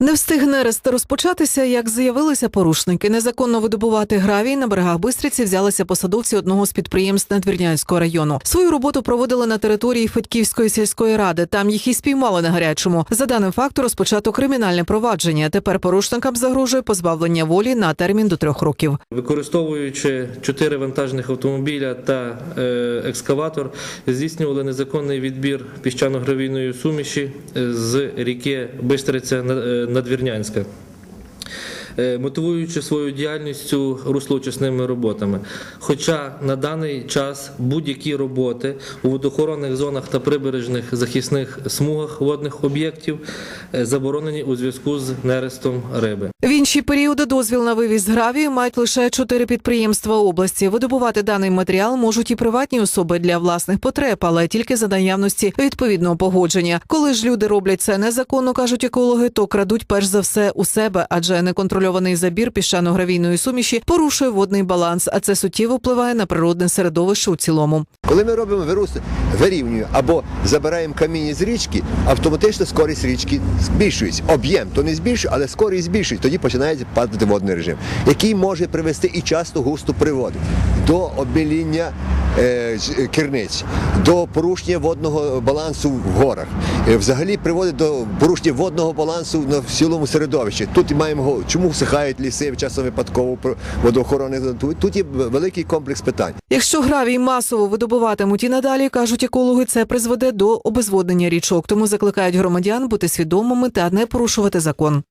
Не встиг нерест розпочатися, як з'явилися порушники. Незаконно видобувати гравій на берегах Бистриці взялися посадовці одного з підприємств Надвірнянського району. Свою роботу проводили на території Федьківської сільської ради. Там їх і спіймали на гарячому. За даним факту розпочато кримінальне провадження. Тепер порушникам загрожує позбавлення волі на термін до трьох років. Використовуючи чотири вантажних автомобіля та е, екскаватор, здійснювали незаконний відбір піщано-гравійної суміші е, з ріки Бистриця Надвірнянська. Е, Мотивуючи свою діяльність руслоочисними роботами. Хоча на даний час будь-які роботи у водохоронних зонах та прибережних захисних смугах водних об'єктів е, заборонені у зв'язку з нерестом риби. В інші періоди дозвіл на вивіз гравію мають лише чотири підприємства області. Видобувати даний матеріал можуть і приватні особи для власних потреб, але тільки за наявності відповідного погодження. Коли ж люди роблять це незаконно, кажуть екологи, то крадуть перш за все у себе, адже неконтрольований забір піщано-гравійної суміші порушує водний баланс, а це суттєво впливає на природне середовище у цілому. Коли ми робимо вирус, вирівнює або забираємо каміння з річки, автоматично скорість річки збільшується. Об'єм то не збільшує, але скорість збільшується. Тоді починає падати водний режим, який може привести і часто густо приводить до обміління е, е, керниць, до порушення водного балансу в горах. Е, Взагалі приводить до порушення водного балансу на цілому середовищі. Тут маємо чому всихають ліси часом випадково водоохорони. Тут є великий комплекс питань. Якщо гравій масово видобуватимуть і надалі, кажуть екологи, це призведе до обезводнення річок. Тому закликають громадян бути свідомими та не порушувати закон.